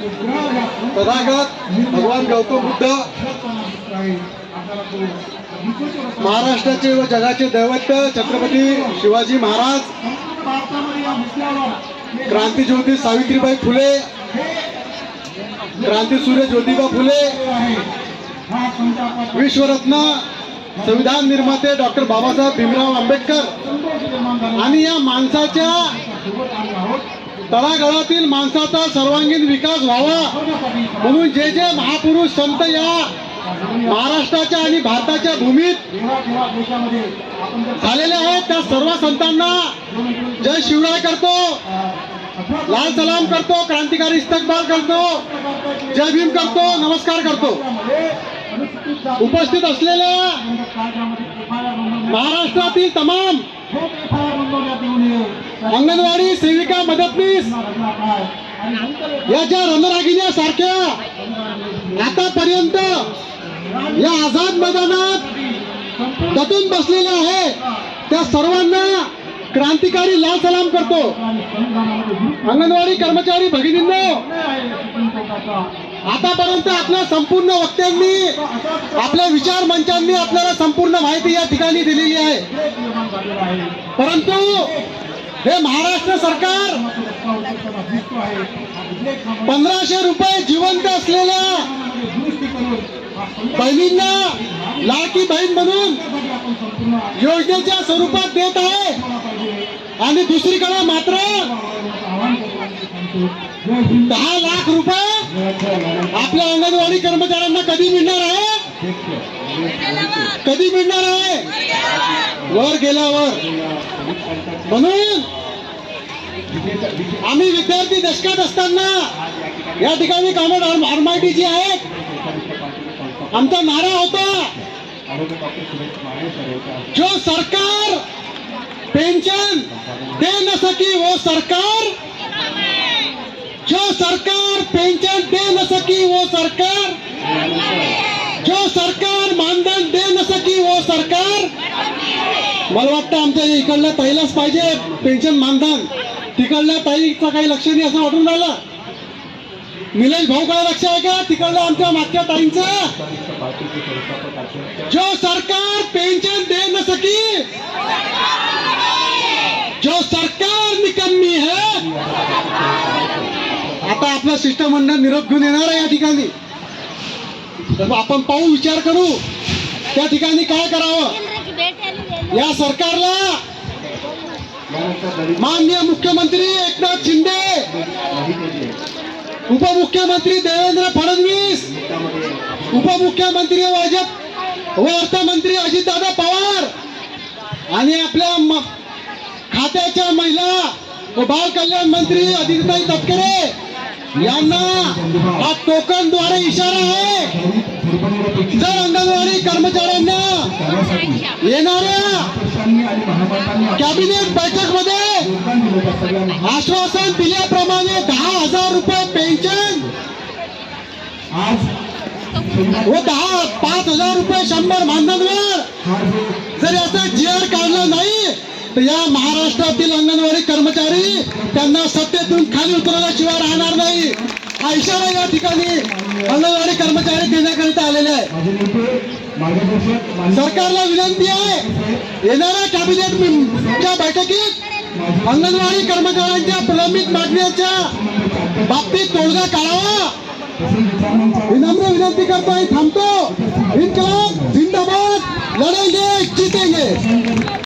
तथागत भगवान गौतम बुद्ध. महाराष्ट्राचे व जगाचे दैवत्य छत्रपती शिवाजी महाराज. क्रांती ज्योती सावित्रीबाई फुले. क्रांती सूर्य ज्योतिबा फुले. विश्वरत्न संविधान निर्माते डॉक्टर बाबासाहेब भीमराव आंबेडकर. आणि या माणसाच्या तळागाळातील माणसाचा सर्वांगीण विकास व्हावा. म्हणून जे जे महापुरुष संत या महाराष्ट्राच्या आणि भारताच्या भूमीत झालेले आहेत त्या सर्व संतांना जय शिवराय करतो. लाल सलाम करतो क्रांतिकारी इस्तकबाल करतो. जय भीम करतो नमस्कार करतो. उपस्थित असलेल्या महाराष्ट्रातील तमाम अंगणवाडी सेविका मदतनीस या ज्या रणरागिण्या सारख्या आतापर्यंत या आझाद मैदानात दटून बसलेल्या आहे त्या सर्वांना क्रांतिकारी लाल सलाम करतो. अंगणवाडी कर्मचारी भगिनींनो आतापर्यंत आपल्या संपूर्ण वक्त्यांनी आपल्या विचार मंचांनी आपल्याला संपूर्ण माहिती या ठिकाणी दिलेली आहे. परंतु हे महाराष्ट्र सरकार पंधराशे रुपये जिवंत असलेल्या बहिणींना लाडकी बहीण म्हणून योजनेच्या स्वरूपात देत आहे. आणि दुसरीकडे मात्र दहा लाख रुपये आपल्या अंगणवाडी कर्मचाऱ्यांना कधी मिळणार आहे? कधी मिळणार आहे? वर गेल्यावर म्हणून आम्ही विद्यार्थी दशकात असताना या ठिकाणी कामोड आरमायटी जी आहेत. आमचा नारा होता. जो सरकार पेंशन दे सकी वो हो सरकार. जो सरकार पेंशन दे न सकी वो हो सरकार. जो सरकार मानधन दे न सकी वो हो सरकार. मला वाटतं आमच्या इकडल्या ताईलाच पाहिजे पेन्शन मानधन. तिकडल्या ताईचं काही लक्ष नाही असं वाटून राहिलं. निलेश भाऊ काय लक्ष आहे का? तिकडल्या आमच्या मागच्या ताईंचं. जो सरकार पेन्शन दे न सकी जो सरकार निकम्मी है आता आपलं शिष्टमंडळ निरोप घेऊन येणार आहे या ठिकाणी. तर आपण पाहू विचार करू त्या ठिकाणी काय करावं? या सरकारला माननीय मुख्यमंत्री एकनाथ शिंदे उपमुख्यमंत्री देवेंद्र फडणवीस उपमुख्यमंत्री भाजप व अर्थमंत्री अजितदादा पवार आणि आपल्या खात्याच्या महिला व बाल कल्याण मंत्री अदितीताई तटकरे यांना हा टोकनद्वारे इशारा आहे. जर अंगणवाडी कर्मचाऱ्यांना येणाऱ्या कॅबिनेट बैठकमध्ये आश्वासन दिल्याप्रमाणे दहा हजार रुपये पेन्शन व दहा पाच हजार रुपये शंभर मानधनवर जर याचा जी आर काढला नाही तर या महाराष्ट्रातील अंगणवाडी कर्मचारी त्यांना सत्तेतून खाली उतरवल्याशिवाय राहणार नाही. हा इशारा या ठिकाणी अंगणवाडी कर्मचारी देण्याकरिता आलेले आहे सरकारला विनंती आहे येणाऱ्या कॅबिनेटच्या बैठकीत अंगणवाडी कर्मचाऱ्यांच्या प्रलंबित मागण्याच्या बाबतीत तोडगा काढावा. विनम्र विनंती करतो आणि थांबतो. इन्कलाब जिंदाबाद. लढेंगे जीतेंगे.